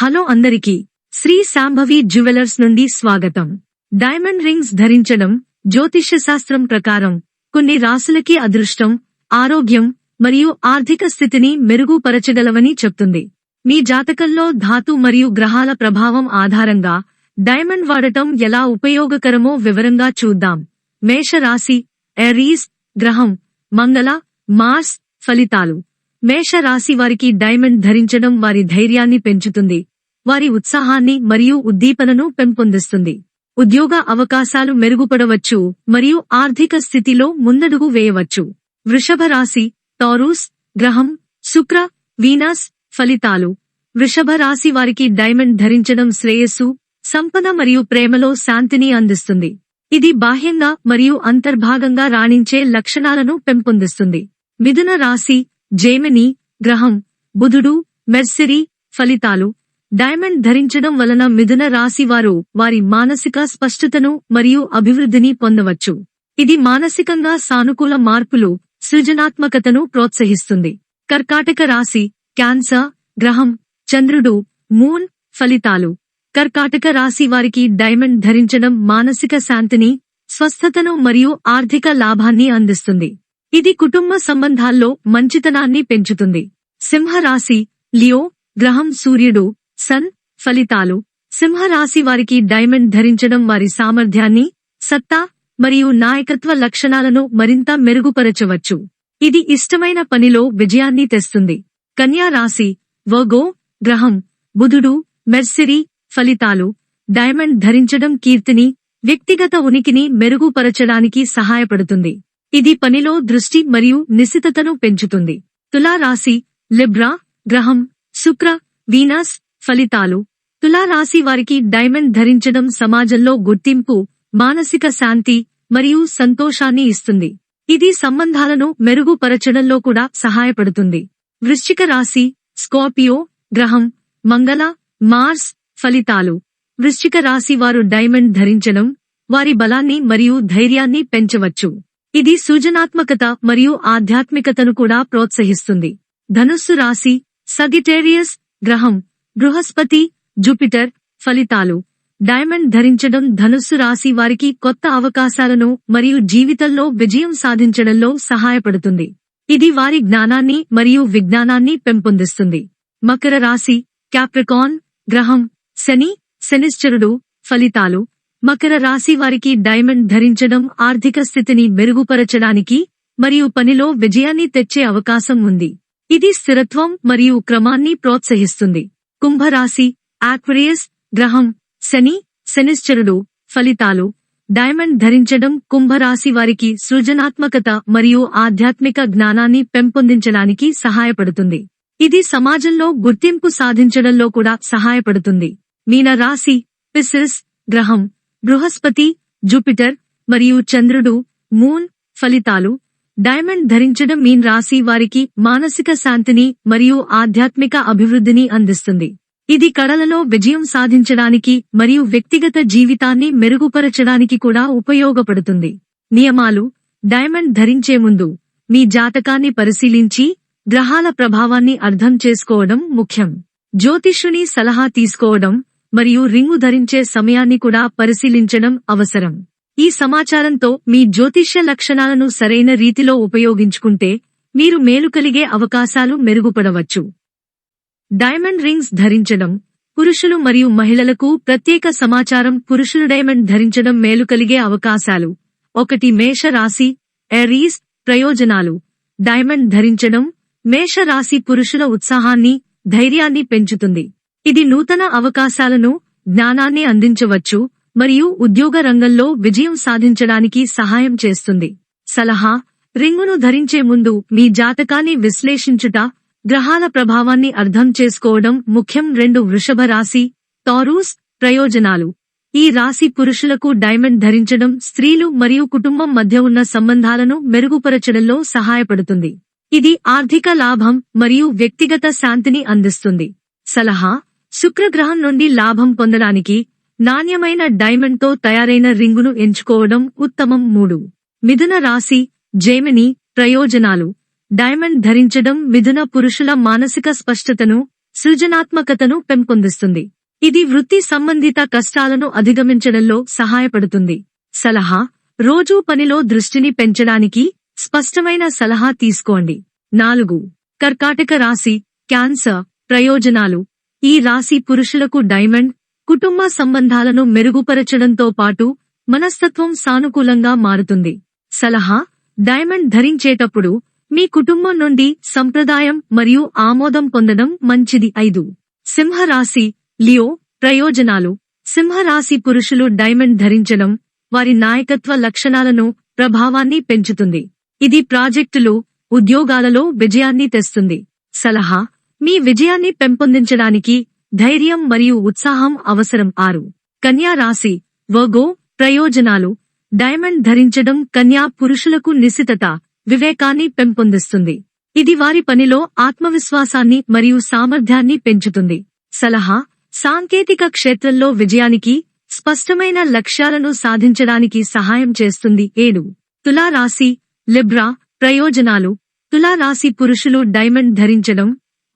Hello అందరికీ Shri Shambhavi jewellers నుండి స్వాగతం. డైమండ్ రింగ్స్ ధరించడం జ్యోతిష్య శాస్త్రం ప్రకారం కొన్ని రాసులకి అదృష్టం ఆరోగ్యం మరియు ఆర్థిక స్థితిని మెరుగుపరచగలవని చెప్తుంది. మీ జాతకంలో ధాతు మరియు గ్రహాల ప్రభావం ఆధారంగా డైమండ్ వాడటం ఎలా ఉపయోగకరమో వివరంగా చూద్దాం. మేషరాశి ఎరీస్ గ్రహం మంగళ మార్స్ ఫలితాలు. మేష రాశి వారికి డైమండ్ ధరించడం వారి ధైర్యాన్ని పెంచుతుంది. వారి ఉత్సాహాన్ని మరియు ఉద్దీపనను పెంపొందిస్తుంది. ఉద్యోగ అవకాశాలు మెరుగుపడవచ్చు మరియు ఆర్థిక స్థితిలో ముందడుగు వేయవచ్చు. వృషభ రాశి టారూస్ గ్రహం శుక్ర వీనస్ ఫలితాలు. వృషభ రాశి వారికి డైమండ్ ధరించడం శ్రేయస్సు సంపద మరియు ప్రేమలో శాంతిని అందిస్తుంది. ఇది బాహ్యంగా మరియు అంతర్భాగంగా రాణించే లక్షణాలను పెంపొందిస్తుంది. మిథున రాశి జేమిని గ్రహం బుధుడు మెర్సిరీ ఫలితాలు. డైమండ్ ధరించడం వలన మిథున రాశి వారు వారి మానసిక స్పష్టతను మరియు అభివృద్ధిని పొందవచ్చు. ఇది మానసికంగా సానుకూల మార్పులు సృజనాత్మకతను ప్రోత్సహిస్తుంది. కర్కాటక రాశి క్యాన్సర్ గ్రహం చంద్రుడు మూన్ ఫలితాలు. కర్కాటక రాశి వారికి డైమండ్ ధరించడం మానసిక శాంతిని స్వస్థతను మరియు ఆర్థిక లాభాన్ని అందిస్తుంది. ఇది కుటుంబ సంబంధాల్లో మంచితనాన్ని పెంచుతుంది. సింహరాశి లియో గ్రహం సూర్యుడు సన్ ఫలితాలు. సింహరాశి వారికి డైమండ్ ధరించడం వారి సామర్థ్యాన్ని సత్తా మరియు నాయకత్వ లక్షణాలను మరింత మెరుగుపరచవచ్చు. ఇది ఇష్టమైన పనిలో విజయాన్ని తెస్తుంది. కన్యా రాశి వగో గ్రహం బుధుడు మెర్సిరీ ఫలితాలు. డైమండ్ ధరించడం కీర్తిని వ్యక్తిగత ఉనికిని మెరుగుపరచడానికి సహాయపడుతుంది. ఇది పనిలో దృష్టి మరియు నిశితతను పెంచుతుంది. తులారాశి లిబ్రా గ్రహం శుక్ర వీనస్ ఫలితాలు. తులారాశి వారికి డైమండ్ ధరించడం సమాజంలో గుర్తింపు మానసిక శాంతి మరియు సంతోషాన్ని ఇస్తుంది. ఇది సంబంధాలను మెరుగుపరచడంలో కూడా సహాయపడుతుంది. వృశ్చిక రాశి స్కార్పియో గ్రహం మంగళ మార్స్ ఫలితాలు. వృశ్చిక రాశి వారు డైమండ్ ధరించడం వారి బలాన్ని మరియు ధైర్యాన్ని పెంచవచ్చు. ఇది సృజనాత్మకత మరియు ఆధ్యాత్మికతను కూడా ప్రోత్సహిస్తుంది. ధనుస్సు రాశి సగిటేరియస్ గ్రహం బృహస్పతి జూపిటర్ ఫలితాలు. డైమండ్ ధరించడం ధనుస్సు రాశి వారికి కొత్త అవకాశాలను మరియు జీవితంలో విజయం సాధించడంలో సహాయపడుతుంది. ఇది వారి జ్ఞానాన్ని మరియు విజ్ఞానాన్ని పెంపొందిస్తుంది. మకర రాశి క్యాప్రికాన్ గ్రహం శని శనిశ్చరుడు ఫలితాలు. మకర రాశి వారికి డైమండ్ ధరించడం ఆర్థిక స్థితిని మెరుగుపరచడానికి మరియు పనిలో విజయాన్ని తెచ్చే అవకాశం ఉంది. ఇది స్థిరత్వం మరియు క్రమాన్ని ప్రోత్సహిస్తుంది. కుంభరాశి ఆక్వరియస్ గ్రహం శని శనిశ్చరుడు ఫలితాలు. డైమండ్ ధరించడం కుంభరాశి వారికి సృజనాత్మకత మరియు ఆధ్యాత్మిక జ్ఞానాన్ని పెంపొందించడానికి సహాయపడుతుంది. ఇది సమాజంలో గుర్తింపు సాధించడంలో కూడా సహాయపడుతుంది. మీన రాశి పిసిస్ గ్రహం బృహస్పతి జూపిటర్ మరియు చంద్రుడు మూన్ ఫలితాలు. డైమండ్ ధరించడం మీన్ రాశి వారికి మానసిక శాంతిని మరియు ఆధ్యాత్మిక అభివృద్ధిని అందిస్తుంది. ఇది కళలలో విజయం సాధించడానికి మరియు వ్యక్తిగత జీవితాన్ని మెరుగుపరచడానికి కూడా ఉపయోగపడుతుంది. నియమాలు డైమండ్ ధరించే ముందు మీ జాతకాన్ని పరిశీలించి గ్రహాల ప్రభావాన్ని అర్థం చేసుకోవడం ముఖ్యం. జ్యోతిష్యుని సలహా తీసుకోవడం మరియు రింగు ధరించే సమయాన్ని కూడా పరిశీలించడం అవసరం. ఈ సమాచారంతో మీ జ్యోతిష్య లక్షణాలను సరైన రీతిలో ఉపయోగించుకుంటే మీరు మేలు కలిగే అవకాశాలు మెరుగుపడవచ్చు. డైమండ్ రింగ్స్ ధరించడం పురుషులు మరియు మహిళలకు ప్రత్యేక సమాచారం పురుషులు డైమండ్ ధరించడం మేలు కలిగే అవకాశాలు. ఒకటి మేష రాశి ఎరీస్ ప్రయోజనాలు. డైమండ్ ధరించడం మేష రాశి పురుషుల ఉత్సాహాన్ని ధైర్యాన్ని పెంచుతుంది. ఇది నూతన అవకాశాలను జ్ఞానాన్ని అందించవచ్చు మరియు ఉద్యోగ రంగంలో విజయం సాధించడానికి సహాయం చేస్తుంది. సలహా రింగును ధరించే ముందు మీ జాతకాన్ని విశ్లేషించుట గ్రహాల ప్రభావాన్ని అర్థం చేసుకోవడం ముఖ్యం. రెండు వృషభ రాశి టారూస్ ప్రయోజనాలు. ఈ రాశి పురుషులకు డైమండ్ ధరించడం స్త్రీలు మరియు కుటుంబం మధ్య ఉన్న సంబంధాలను మెరుగుపరచడంలో సహాయపడుతుంది. ఇది ఆర్థిక లాభం మరియు వ్యక్తిగత శాంతిని అందిస్తుంది. సలహా శుక్రగ్రహం నుండి లాభం పొందడానికి నాణ్యమైన డైమండ్తో తయారైన రింగును ఎంచుకోవడం ఉత్తమం మూడు. మిథున రాశి జేమిని ప్రయోజనాలు. డైమండ్ ధరించడం మిథున పురుషుల మానసిక స్పష్టతను సృజనాత్మకతను పెంపొందిస్తుంది. ఇది వృత్తి సంబంధిత కష్టాలను అధిగమించడంలో సహాయపడుతుంది. సలహా రోజూ పనిలో దృష్టిని పెంచడానికి స్పష్టమైన సలహా తీసుకోండి. నాలుగు. కర్కాటక రాశి క్యాన్సర్ ప్రయోజనాలు. ఈ రాశి పురుషులకు డైమండ్ కుటుంబ సంబంధాలను మెరుగుపరచడంతో పాటు మనస్తత్వం సానుకూలంగా మారుతుంది. సలహా డైమండ్ ధరించేటప్పుడు మీ కుటుంబం నుండి సంప్రదాయం మరియు ఆమోదం పొందడం మంచిది. ఐదు. సింహరాశి లియో ప్రయోజనాలు. సింహరాశి పురుషులు డైమండ్ ధరించడం వారి నాయకత్వ లక్షణాలను ప్రభావాన్ని పెంచుతుంది. ఇది ప్రాజెక్టులు ఉద్యోగాలలో విజయాన్ని తెస్తుంది. సలహా మీ విజయాన్ని పెంపొందించడానికి ధైర్యం మరియు ఉత్సాహం అవసరం. ఆరు. కన్యా రాశి. వగో ప్రయోజనాలు. డైమండ్ ధరించడం కన్యా పురుషులకు నిశితత వివేకాన్ని పెంపొందిస్తుంది. ఇది వారి పనిలో ఆత్మవిశ్వాసాన్ని మరియు సామర్థ్యాన్ని పెంచుతుంది. సలహా సాంకేతిక క్షేత్రంలో విజయానికి స్పష్టమైన లక్ష్యాలను సాధించడానికి సహాయం చేస్తుంది. ఏడు. తులారాశి. లిబ్రా ప్రయోజనాలు. తులారాశి పురుషులు డైమండ్ ధరించడం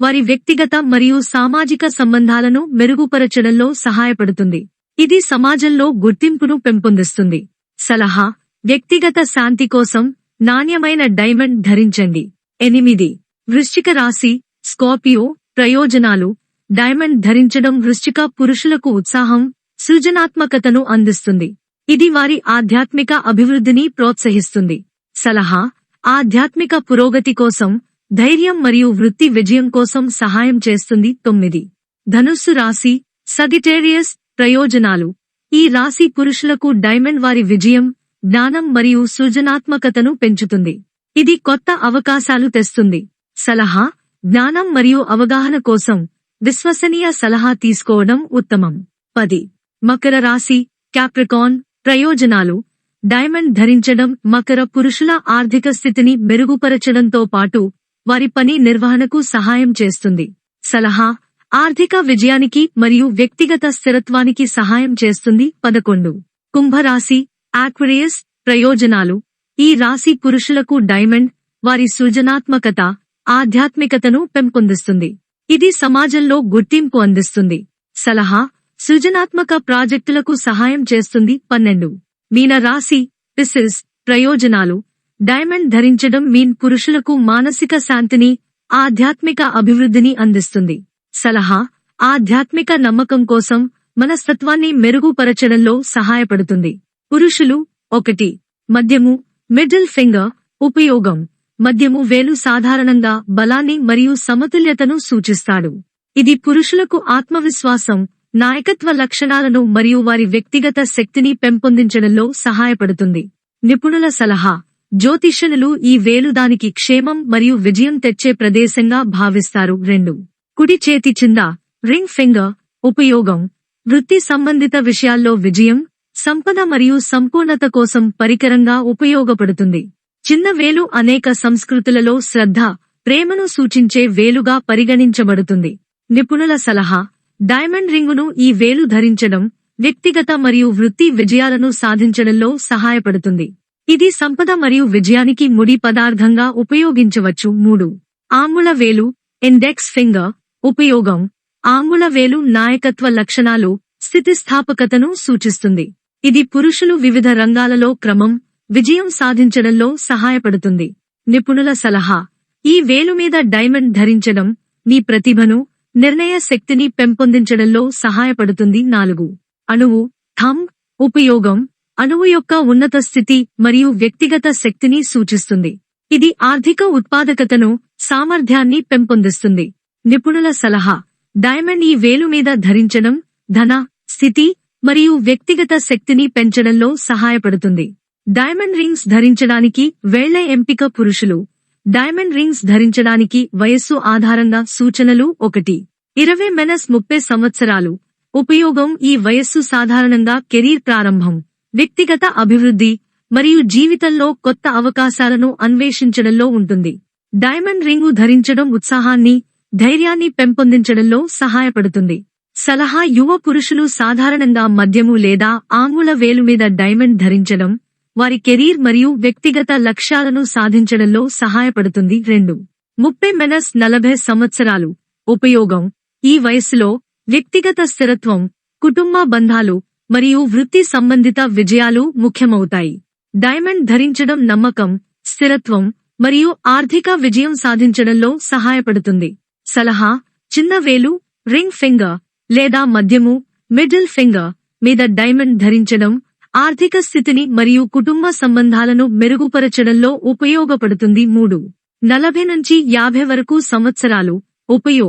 వారి వ్యక్తిగత మరియు సామాజిక సంబంధాలను మెరుగుపరచడంలో సహాయపడుతుంది. ఇది సమాజంలో గుర్తింపును పెంపొందిస్తుంది. సలహా వ్యక్తిగత శాంతి కోసం నాణ్యమైన డైమండ్ ధరించండి. ఎనిమిది వృశ్చిక రాశి స్కార్పియో ప్రయోజనాలు. డైమండ్ ధరించడం వృశ్చిక పురుషులకు ఉత్సాహం సృజనాత్మకతను అందిస్తుంది. ఇది వారి ఆధ్యాత్మిక అభివృద్ధిని ప్రోత్సహిస్తుంది. సలహా ఆధ్యాత్మిక పురోగతి కోసం ధైర్యం మరియు వృత్తి విజయం కోసం సహాయం చేస్తుంది తొమ్మిది. ధనుస్సు రాశి సగిటేరియస్ ప్రయోజనాలు. ఈ రాశి పురుషులకు డైమండ్ వారి విజయం జ్ఞానం మరియు సృజనాత్మకతను పెంచుతుంది. ఇది కొత్త అవకాశాలు తెస్తుంది. సలహా జ్ఞానం మరియు అవగాహన కోసం విశ్వసనీయ సలహా తీసుకోవడం ఉత్తమం. పది. మకర రాశి క్యాప్రికాన్ ప్రయోజనాలు. డైమండ్ ధరించడం మకర పురుషుల ఆర్థిక స్థితిని మెరుగుపరచడంతో పాటు వారి పని నిర్వహణకు సహాయం చేస్తుంది. సలహా ఆర్థిక విజయానికి మరియు వ్యక్తిగత స్థిరత్వానికి సహాయం చేస్తుంది. పదకొండు. కుంభరాశి ఆక్వరియస్ ప్రయోజనాలు. ఈ రాశి పురుషులకు డైమండ్ వారి సృజనాత్మకత ఆధ్యాత్మికతను పెంపొందిస్తుంది. ఇది సమాజంలో గుర్తింపు అందిస్తుంది. సలహా సృజనాత్మక ప్రాజెక్టులకు సహాయం చేస్తుంది. పన్నెండు. మీన రాశి పిసిస్ ప్రయోజనాలు. డైమండ్ ధరించడం మీన్ పురుషులకు మానసిక శాంతిని ఆధ్యాత్మిక అభివృద్ధిని అందిస్తుంది. సలహా ఆధ్యాత్మిక నమ్మకం కోసం మనస్తత్వాన్ని మెరుగుపరచడంలో సహాయపడుతుంది. పురుషులు ఒకటి. మద్యము మిడిల్ ఫింగర్ ఉపయోగం. మద్యము వేలు సాధారణంగా బలాన్ని మరియు సమతుల్యతను సూచిస్తాడు. ఇది పురుషులకు ఆత్మవిశ్వాసం నాయకత్వ లక్షణాలను మరియు వారి వ్యక్తిగత శక్తిని పెంపొందించడంలో సహాయపడుతుంది. నిపుణుల సలహా జ్యోతిష్యులు ఈ వేలు దానికి క్షేమం మరియు విజయం తెచ్చే ప్రదేశంగా భావిస్తారు. రెండు. కుడి చేతి చింద రింగ్ ఫింగర్ ఉపయోగం వృత్తి సంబంధిత విషయాల్లో విజయం సంపద మరియు సంపూర్ణత కోసం పరికరంగా ఉపయోగపడుతుంది. చిన్న వేలు అనేక సంస్కృతులలో శ్రద్ధ ప్రేమను సూచించే వేలుగా పరిగణించబడుతుంది. నిపుణుల సలహా డైమండ్ రింగును ఈ వేలు ధరించడం వ్యక్తిగత మరియు వృత్తి విజయాలను సాధించడంలో సహాయపడుతుంది. ఇది సంపద మరియు విజయానికి ముడి పదార్థంగా ఉపయోగించవచ్చు. మూడు. ఆంగుళ వేలు ఇండెక్స్ ఫింగర్ ఉపయోగం. ఆంగుళ వేలు నాయకత్వ లక్షణాలు స్థితిస్థాపకతను సూచిస్తుంది. ఇది పురుషులు వివిధ రంగాలలో క్రమం విజయం సాధించడంలో సహాయపడుతుంది. నిపుణుల సలహా. ఈ వేలు మీద డైమండ్ ధరించడం మీ ప్రతిభను నిర్ణయ శక్తిని పెంపొందించడంలో సహాయపడుతుంది. నాలుగు. అణువు థమ్ ఉపయోగం. అణువు యొక్క ఉన్నత స్థితి మరియు వ్యక్తిగత శక్తిని సూచిస్తుంది. ఇది ఆర్థిక ఉత్పాదకతను సామర్థ్యాన్ని పెంపొందిస్తుంది. నిపుణుల సలహా డైమండ్ ఈ వేలు మీద ధరించడం ధన స్థితి మరియు వ్యక్తిగత శక్తిని పెంచడంలో సహాయపడుతుంది. డైమండ్ రింగ్స్ ధరించడానికి వేళ్ళ ఎంపిక పురుషులు. డైమండ్ రింగ్స్ ధరించడానికి వయస్సు ఆధారంగా సూచనలు ఒకటి. ఇరవై మెనస్ ముప్పై సంవత్సరాలు. ఉపయోగం ఈ వయస్సు సాధారణంగా కెరీర్ ప్రారంభం. వ్యక్తిగత అభివృద్ధి మరియు జీవితంలో కొత్త అవకాశాలను అన్వేషించడంలో ఉంటుంది. డైమండ్ రింగు ధరించడం ఉత్సాహాన్ని ధైర్యాన్ని పెంపొందించడంలో సహాయపడుతుంది. సలహా యువ పురుషులు సాధారణంగా మద్యము లేదా ఆంగుల వేలు మీద డైమండ్ ధరించడం వారి కెరీర్ మరియు వ్యక్తిగత లక్ష్యాలను సాధించడంలో సహాయపడుతుంది. రెండు. ముప్పై మెనస్ నలభై సంవత్సరాలు. ఉపయోగం. ఈ వయస్సులో వ్యక్తిగత స్థిరత్వం కుటుంబ బంధాలు మరియు వృత్తి సంబంధిత విజయాలు ముఖ్యమవుతాయి. డైమండ్ ధరించడం నమ్మకం స్థిరత్వం మరియు ఆర్థిక విజయం సాధించడంలో సహాయపడుతుంది. సలహా చిన్న వేలు రింగ్ ఫింగర్ లేదా మద్యము మిడిల్ ఫింగర్ మీద డైమండ్ ధరించడం ఆర్థిక స్థితిని మరియు కుటుంబ సంబంధాలను మెరుగుపరచడంలో ఉపయోగపడుతుంది. మూడు నలభై నుంచి యాభై వరకు సంవత్సరాలు. ఉపయో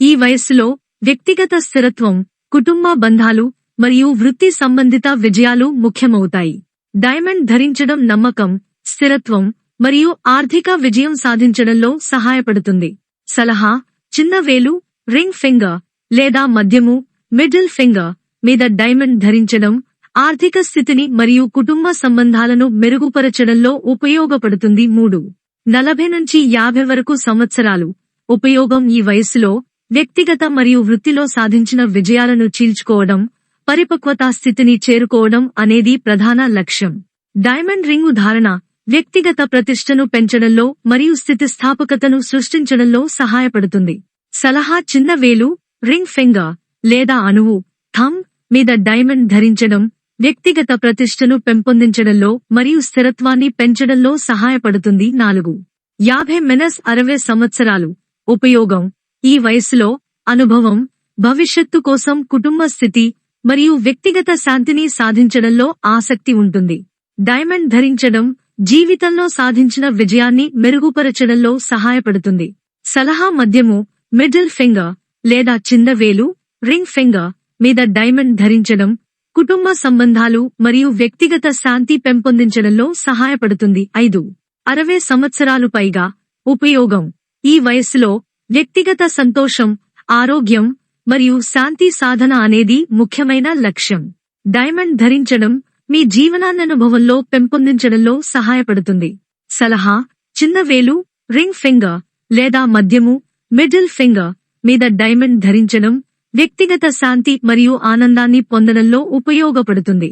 ఈ వయస్సులో వ్యక్తిగత స్థిరత్వం కుటుంబ బంధాలు మరియు వృత్తి సంబంధిత విజయాలు ముఖ్యమవుతాయి. డైమండ్ ధరించడం నమ్మకం స్థిరత్వం మరియు ఆర్థిక విజయం సాధించడంలో సహాయపడుతుంది. సలహా చిన్న వేలు రింగ్ ఫింగర్ లేదా మధ్యము మిడిల్ ఫింగర్ మీద డైమండ్ ధరించడం ఆర్థిక స్థితిని మరియు కుటుంబ సంబంధాలను మెరుగుపరచడంలో ఉపయోగపడుతుంది. మూడు. నలభై నుంచి యాభై వరకు సంవత్సరాలు. ఉపయోగం ఈ వయస్సులో వ్యక్తిగత మరియు వృత్తిలో సాధించిన విజయాలను చీల్చుకోవడం పరిపక్వతా స్థితిని చేరుకోవడం అనేది ప్రధాన లక్ష్యం. డైమండ్ రింగు ధారణ వ్యక్తిగత ప్రతిష్టను పెంచడంలో మరియు స్థితిస్థాపకతను సృష్టించడంలో సహాయపడుతుంది. సలహా చిన్న వేలు రింగ్ ఫింగర్ లేదా అణువు థమ్ మీద డైమండ్ ధరించడం వ్యక్తిగత ప్రతిష్టను పెంపొందించడంలో మరియు స్థిరత్వాన్ని పెంచడంలో సహాయపడుతుంది. నాలుగు. యాభై మెనస్ అరవై సంవత్సరాలు. ఉపయోగం. ఈ వయస్సులో అనుభవం భవిష్యత్తు కోసం కుటుంబ స్థితి మరియు వ్యక్తిగత శాంతిని సాధించడంలో ఆసక్తి ఉంటుంది. డైమండ్ ధరించడం జీవితంలో సాధించిన విజయాన్ని మెరుగుపరచడంలో సహాయపడుతుంది. సలహా మద్యము మిడిల్ ఫింగర్ లేదా చిన్న వేలు రింగ్ ఫింగర్ మీద డైమండ్ ధరించడం కుటుంబ సంబంధాలు మరియు వ్యక్తిగత శాంతి పెంపొందించడంలో సహాయపడుతుంది. ఐదు. అరవై సంవత్సరాలు పైగా ఉపయోగం. ఈ వయస్సులో వ్యక్తిగత సంతోషం ఆరోగ్యం మరియు శాంతి సాధన అనేది ముఖ్యమైన లక్ష్యం. డైమండ్ ధరించడం మీ జీవనాన్ననుభవంలో పెంపొందించడంలో సహాయపడుతుంది. సలహా చిన్న వేలు రింగ్ ఫింగర్ లేదా మద్యము మిడిల్ ఫింగర్ మీద డైమండ్ ధరించడం వ్యక్తిగత శాంతి మరియు ఆనందాన్ని పొందడంలో ఉపయోగపడుతుంది.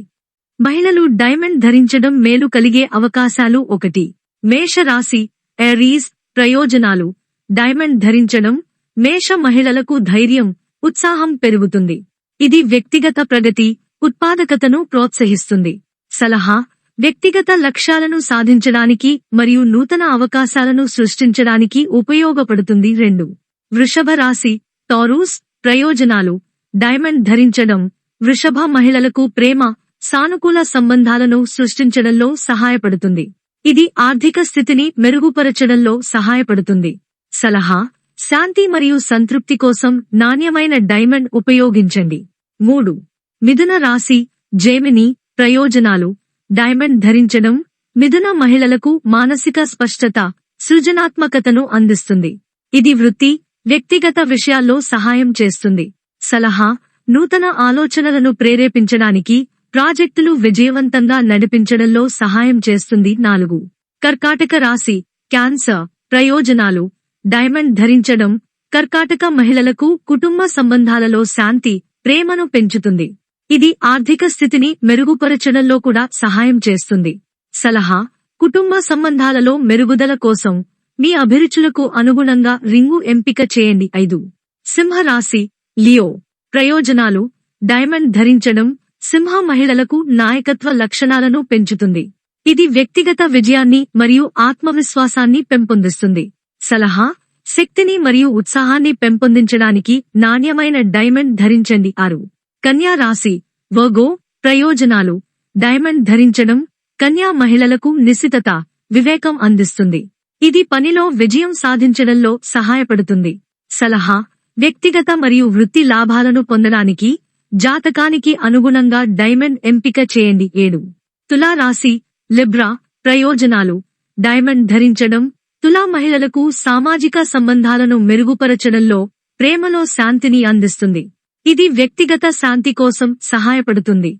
మహిళలు డైమండ్ ధరించడం మేలు కలిగే అవకాశాలు ఒకటి. మేషరాశి ఎరీస్ ప్రయోజనాలు డైమండ్ ధరించడం మేష మహిళలకు ధైర్యం ఉత్సాహం పెరుగుతుంది. ఇది వ్యక్తిగత ప్రగతి ఉత్పాదకతను ప్రోత్సహిస్తుంది. సలహా వ్యక్తిగత లక్ష్యాలను సాధించడానికి మరియు నూతన అవకాశాలను సృష్టించడానికి ఉపయోగపడుతుంది. రెండు. వృషభ రాశి టారూస్ ప్రయోజనాలు. డైమండ్ ధరించడం వృషభ మహిళలకు ప్రేమ సానుకూల సంబంధాలను సృష్టించడంలో సహాయపడుతుంది. ఇది ఆర్థిక స్థితిని మెరుగుపరచడంలో సహాయపడుతుంది. సలహా శాంతి మరియు సంతృప్తి కోసం నాణ్యమైన డైమండ్ ఉపయోగించండి. మూడు. మిథున రాశి జేమిని ప్రయోజనాలు. డైమండ్ ధరించడం మిథున మహిళలకు మానసిక స్పష్టత సృజనాత్మకతను అందిస్తుంది. ఇది వృత్తి వ్యక్తిగత విషయాల్లో సహాయం చేస్తుంది. సలహా నూతన ఆలోచనలను ప్రేరేపించడానికి ప్రాజెక్టులు విజయవంతంగా నడిపించడంలో సహాయం చేస్తుంది. నాలుగు. కర్కాటక రాశి క్యాన్సర్ ప్రయోజనాలు. డైమండ్ ధరించడం కర్కాటక మహిళలకు కుటుంబ సంబంధాలలో శాంతి ప్రేమను పెంచుతుంది. ఇది ఆర్థిక స్థితిని మెరుగుపరచడంలో కూడా సహాయం చేస్తుంది. సలహా కుటుంబ సంబంధాలలో మెరుగుదల కోసం మీ అభిరుచులకు అనుగుణంగా రింగు ఎంపిక చేయండి. ఐదు. సింహరాశి లియో. ప్రయోజనాలు డైమండ్ ధరించడం సింహ మహిళలకు నాయకత్వ లక్షణాలను పెంచుతుంది. ఇది వ్యక్తిగత విజయాన్ని మరియు ఆత్మవిశ్వాసాన్ని పెంపొందిస్తుంది. సలహా శక్తిని మరియు ఉత్సాహాన్ని పెంపొందించడానికి నాణ్యమైన డైమండ్ ధరించండి. ఆరు. కన్యా రాశి వగో ప్రయోజనాలు. డైమండ్ ధరించడం కన్యా మహిళలకు నిశితత వివేకం అందిస్తుంది. ఇది పనిలో విజయం సాధించడంలో సహాయపడుతుంది. సలహా వ్యక్తిగత మరియు వృత్తి లాభాలను పొందడానికి జాతకానికి అనుగుణంగా డైమండ్ ఎంపిక చేయండి. ఏడు. తులారాశి లిబ్రా ప్రయోజనాలు. డైమండ్ ధరించడం తులా మహిళలకు సామాజిక సంబంధాలను మెరుగుపరచడంలో ప్రేమలో శాంతిని అందిస్తుంది. ఇది వ్యక్తిగత శాంతి కోసం సహాయపడుతుంది.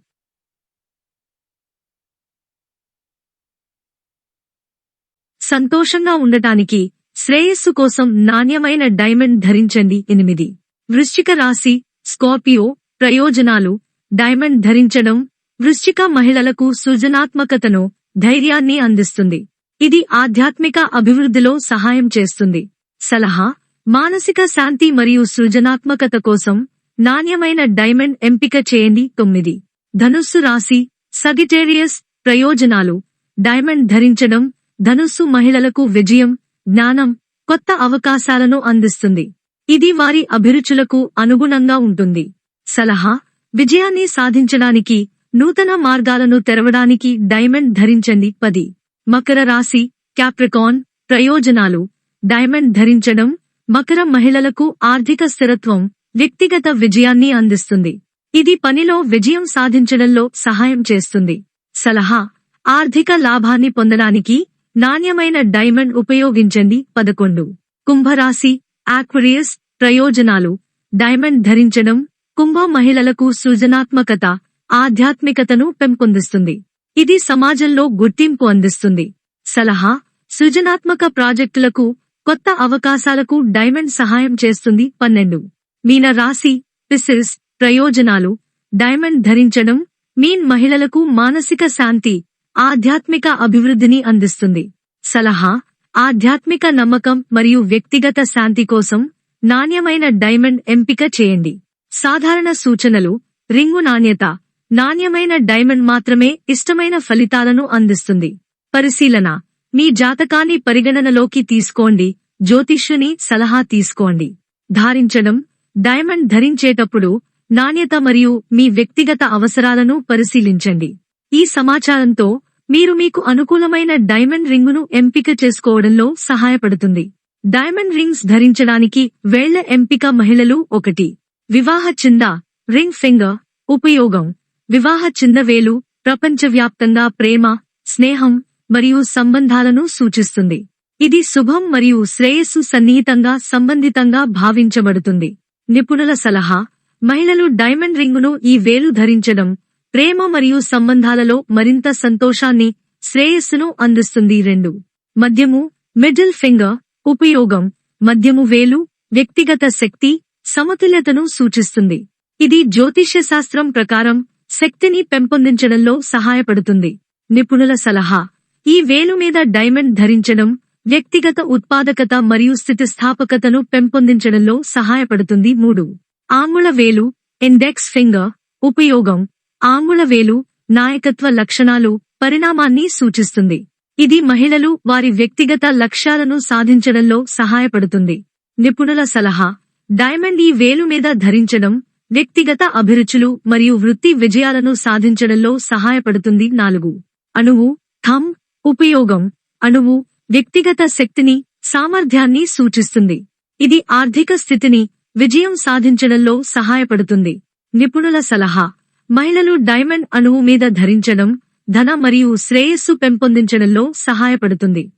సంతోషంగా ఉండటానికి శ్రేయస్సు కోసం నాణ్యమైన డైమండ్ ధరించండి. ఎనిమిది. వృశ్చిక రాశి స్కార్పియో ప్రయోజనాలు. డైమండ్ ధరించడం వృశ్చిక మహిళలకు సృజనాత్మకతను ధైర్యాన్ని అందిస్తుంది. ఇది ఆధ్యాత్మిక అభివృద్ధిలో సహాయం చేస్తుంది. సలహా మానసిక శాంతి మరియు సృజనాత్మకత కోసం నాణ్యమైన డైమండ్ ఎంపిక చేయండి. తొమ్మిది. ధనుస్సు రాశి సగిటేరియస్ ప్రయోజనాలు. డైమండ్ ధరించడం ధనుస్సు మహిళలకు విజయం జ్ఞానం కొత్త అవకాశాలను అందిస్తుంది. ఇది వారి అభిరుచులకు అనుగుణంగా ఉంటుంది. సలహా విజయాన్ని సాధించడానికి నూతన మార్గాలను తెరవడానికి డైమండ్ ధరించండి. పది. మకర రాశి క్యాప్రికాన్ ప్రయోజనాలు. డైమండ్ ధరించడం మకర మహిళలకు ఆర్థిక స్థిరత్వం వ్యక్తిగత విజయాన్ని అందిస్తుంది. ఇది పనిలో విజయం సాధించడంలో సహాయం చేస్తుంది. సలహా ఆర్థిక లాభాన్ని పొందడానికి నాణ్యమైన డైమండ్ ఉపయోగించండి. పదకొండు. కుంభరాశి ఆక్వరియస్ ప్రయోజనాలు. డైమండ్ ధరించడం కుంభ మహిళలకు సృజనాత్మకత ఆధ్యాత్మికతను పెంపొందిస్తుంది. ఇది సమాజంలో గుర్తింపు అందిస్తుంది. సలహా సృజనాత్మక ప్రాజెక్టులకు కొత్త అవకాశాలకు డైమండ్ సహాయం చేస్తుంది పన్నెండు. మీన రాశి పిసిల్స్ ప్రయోజనాలు డైమండ్ ధరించడం మీన్ మహిళలకు మానసిక శాంతి ఆధ్యాత్మిక అభివృద్ధిని అందిస్తుంది. సలహా ఆధ్యాత్మిక నమ్మకం మరియు వ్యక్తిగత శాంతి కోసం నాణ్యమైన డైమండ్ ఎంపిక చేయండి. సాధారణ సూచనలు రింగు నాణ్యత నాణ్యమైన డైమండ్ మాత్రమే ఇష్టమైన ఫలితాలను అందిస్తుంది. పరిశీలన. మీ జాతకాన్ని పరిగణనలోకి తీసుకోండి. జ్యోతిష్యుని సలహా తీసుకోండి. ధారించడం. డైమండ్ ధరించేటప్పుడు నాణ్యత మరియు మీ వ్యక్తిగత అవసరాలను పరిశీలించండి. ఈ సమాచారంతో మీరు మీకు అనుకూలమైన డైమండ్ రింగును ఎంపిక చేసుకోవడంలో సహాయపడుతుంది. డైమండ్ రింగ్స్ ధరించడానికి వేళ్ళ ఎంపిక మహిళలు ఒకటి. వివాహ చింద. Ring finger. ఉపయోగం. వివాహ చిన్నవేలు ప్రపంచవ్యాప్తంగా ప్రేమ స్నేహం మరియు సంబంధాలను సూచిస్తుంది. ఇది శుభం మరియు శ్రేయస్సు సన్నిహితంగా సంబంధితంగా భావించబడుతుంది. నిపుణుల సలహా మహిళలు డైమండ్ రింగును ఈ వేలు ధరించడం ప్రేమ మరియు సంబంధాలలో మరింత సంతోషాన్ని శ్రేయస్సును అందిస్తుంది. రెండు. మద్యము మిడిల్ ఫింగర్ ఉపయోగం. మద్యము వేలు వ్యక్తిగత శక్తి సమతుల్యతను సూచిస్తుంది. ఇది జ్యోతిష్య శాస్త్రం ప్రకారం శక్తిని పెంపొందించడంలో సహాయపడుతుంది. నిపుణుల సలహా. ఈ వేలు మీద డైమండ్ ధరించడం వ్యక్తిగత ఉత్పాదకత మరియు స్థితిస్థాపకతను పెంపొందించడంలో సహాయపడుతుంది. మూడు. ఆంగుళ వేలు ఇండెక్స్ ఫింగర్ ఉపయోగం. ఆంగుళ వేలు నాయకత్వ లక్షణాలు పరిణామాన్ని సూచిస్తుంది. ఇది మహిళలు వారి వ్యక్తిగత లక్ష్యాలను సాధించడంలో సహాయపడుతుంది. నిపుణుల సలహా. డైమండ్ ఈ వేలు మీద ధరించడం వ్యక్తిగత అభిరుచులు మరియు వృత్తి విజయాలను సాధించడంలో సహాయపడుతుంది. నాలుగు. అణువు థమ్ ఉపయోగం. అణువు వ్యక్తిగత శక్తిని సామర్థ్యాన్ని సూచిస్తుంది. ఇది ఆర్థిక స్థితిని విజయం సాధించడంలో సహాయపడుతుంది. నిపుణుల సలహా. మహిళలు డైమండ్ అణువు మీద ధరించడం ధన మరియు శ్రేయస్సు పెంపొందించడంలో సహాయపడుతుంది.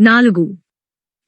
నాలుగు.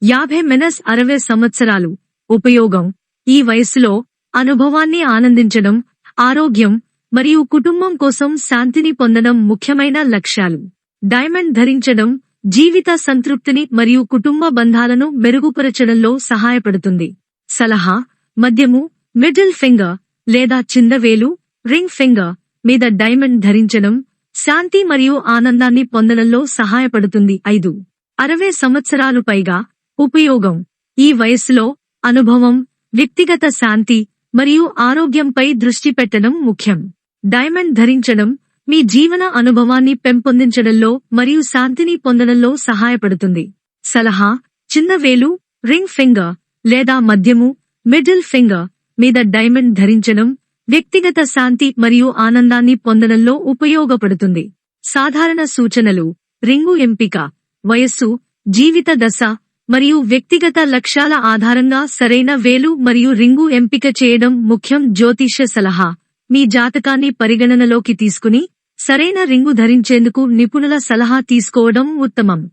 యాభై మెనస్ అరవై సంవత్సరాలు. ఉపయోగం. ఈ వయస్సులో అనుభవాన్ని ఆనందించడం ఆరోగ్యం మరియు కుటుంబం కోసం శాంతిని పొందడం ముఖ్యమైన లక్ష్యాలు. డైమండ్ ధరించడం జీవిత సంతృప్తిని మరియు కుటుంబ బంధాలను మెరుగుపరచడంలో సహాయపడుతుంది. సలహా మద్యము మిడిల్ ఫింగర్ లేదా చిందవేలు రింగ్ ఫింగర్ మీద డైమండ్ ధరించడం శాంతి మరియు ఆనందాన్ని పొందడంలో సహాయపడుతుంది. ఐదు. అరవై సంవత్సరాలు పైగా ఉపయోగం. ఈ వయస్సులో అనుభవం వ్యక్తిగత శాంతి మరియు ఆరోగ్యంపై దృష్టి పెట్టడం ముఖ్యం. డైమండ్ ధరించడం మీ జీవన అనుభవాన్ని పెంపొందించడంలో మరియు శాంతిని పొందడంలో సహాయపడుతుంది. సలహా చిన్న వేలు రింగ్ ఫింగర్ లేదా మద్యము మిడిల్ ఫింగర్ మీద డైమండ్ ధరించడం వ్యక్తిగత శాంతి మరియు ఆనందాన్ని పొందడంలో ఉపయోగపడుతుంది. సాధారణ సూచనలు రింగు ఎంపిక వయస్సు జీవిత దశ మరియు వ్యక్తిగత లక్ష్యాల ఆధారంగా సరైన వేలు మరియు రింగు ఎంపిక చేయడం ముఖ్యం జ్యోతిష్య సలహా. మీ జాతకాన్ని పరిగణనలోకి తీసుకుని సరైన రింగు ధరించేందుకు నిపుణుల సలహా తీసుకోవడం ఉత్తమం.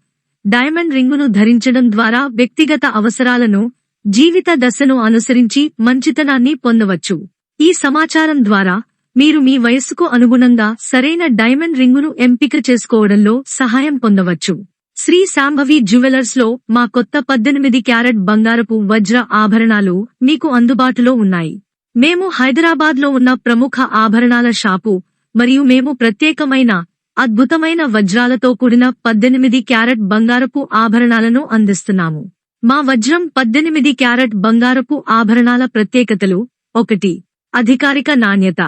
డైమండ్ రింగును ధరించడం ద్వారా వ్యక్తిగత అవసరాలను జీవిత దశను అనుసరించి మంచితనాన్ని పొందవచ్చు. ఈ సమాచారం ద్వారా మీరు మీ వయస్సుకు అనుగుణంగా సరైన డైమండ్ రింగును ఎంపిక చేసుకోవడంలో సహాయం పొందవచ్చు. శ్రీ శాంభవి జ్యువెలర్స్లో మా కొత్త పద్దెనిమిది క్యారెట్ బంగారపు వజ్ర ఆభరణాలు మీకు అందుబాటులో ఉన్నాయి. మేము హైదరాబాద్లో ఉన్న ప్రముఖ ఆభరణాల షాపు మరియు మేము ప్రత్యేకమైన అద్భుతమైన వజ్రాలతో కూడిన పద్దెనిమిది క్యారెట్ బంగారపు ఆభరణాలను అందిస్తున్నాము. మా వజ్రం పద్దెనిమిది క్యారెట్ బంగారపు ఆభరణాల ప్రత్యేకతలు. ఒకటి అధికారిక నాణ్యత.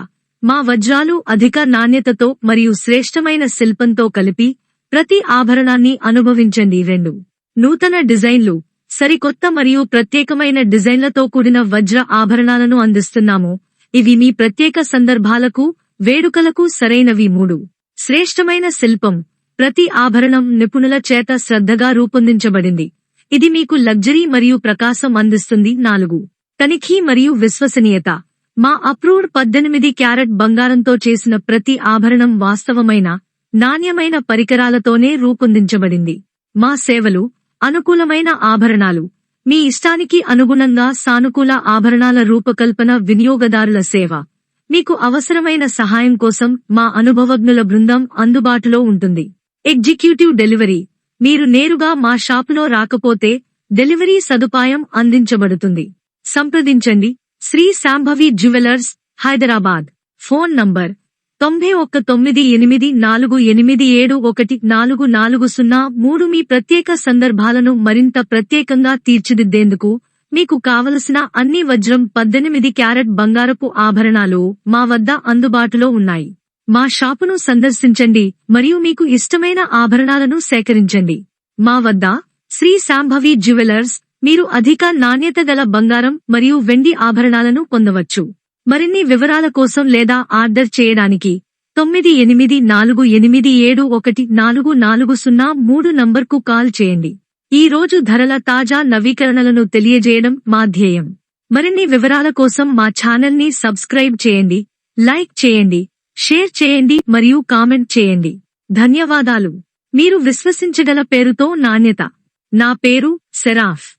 మా వజ్రాలు అధిక నాణ్యతతో మరియు శ్రేష్టమైన శిల్పంతో కలిపి ప్రతి ఆభరణాన్ని అనుభవించండి. రెండు. నూతన డిజైన్లు. సరికొత్త మరియు ప్రత్యేకమైన డిజైన్లతో కూడిన వజ్ర ఆభరణాలను అందిస్తున్నాము. ఇవి మీ ప్రత్యేక సందర్భాలకు వేడుకలకు సరైనవి. మూడు. శ్రేష్టమైన శిల్పం. ప్రతి ఆభరణం నిపుణుల చేత శ్రద్ధగా రూపొందించబడింది. ఇది మీకు లగ్జరీ మరియు ప్రకాశం అందిస్తుంది. నాలుగు. తనిఖీ మరియు విశ్వసనీయత. మా అప్రూవ్డ్ పద్దెనిమిది క్యారెట్ బంగారంతో చేసిన ప్రతి ఆభరణం వాస్తవమైన నాణ్యమైన పరికరాలతోనే రూపొందించబడింది. మా సేవలు అనుకూలమైన ఆభరణాలు. మీ ఇష్టానికి అనుగుణంగా సానుకూల ఆభరణాల రూపకల్పన వినియోగదారుల సేవ. మీకు అవసరమైన సహాయం కోసం మా అనుభవజ్ఞుల బృందం అందుబాటులో ఉంటుంది. Executive delivery. మీరు నేరుగా మా షాపులో రాకపోతే డెలివరీ సదుపాయం అందించబడుతుంది. సంప్రదించండి. Shri Shambhavi jewellers Hyderabad. Phone number తొంభై ఒక్క తొమ్మిది ఎనిమిది నాలుగు ఎనిమిది ఏడు ఒకటి నాలుగు నాలుగు సున్నా మూడు మీ ప్రత్యేక సందర్భాలను మరింత ప్రత్యేకంగా తీర్చిదిద్దేందుకు మీకు కావలసిన అన్ని వజ్రం పద్దెనిమిది క్యారెట్ బంగారపు ఆభరణాలు మా వద్ద అందుబాటులో ఉన్నాయి. మా షాపును సందర్శించండి మరియు మీకు ఇష్టమైన ఆభరణాలను సేకరించండి. మా వద్ద శ్రీ శాంభవి జ్యువెలర్స్ మీరు అధిక నాణ్యత గల బంగారం మరియు వెండి ఆభరణాలను పొందవచ్చు. మరిన్ని వివరాల కోసం లేదా ఆర్డర్ చేయడానికి తొమ్మిది ఎనిమిది నాలుగు ఎనిమిది ఏడు ఒకటి నాలుగు నాలుగు సున్నా మూడు నంబర్కు కాల్ చేయండి. ఈ రోజు ధరల తాజా నవీకరణలను తెలియజేయడం మా ధ్యేయం. మరిన్ని వివరాల కోసం మా ఛానల్ని సబ్స్క్రైబ్ చేయండి లైక్ చేయండి షేర్ చేయండి మరియు కామెంట్ చేయండి. ధన్యవాదాలు. మీరు విశ్వసించగల పేరుతో నాణ్యత. నా పేరు సెరాఫ్.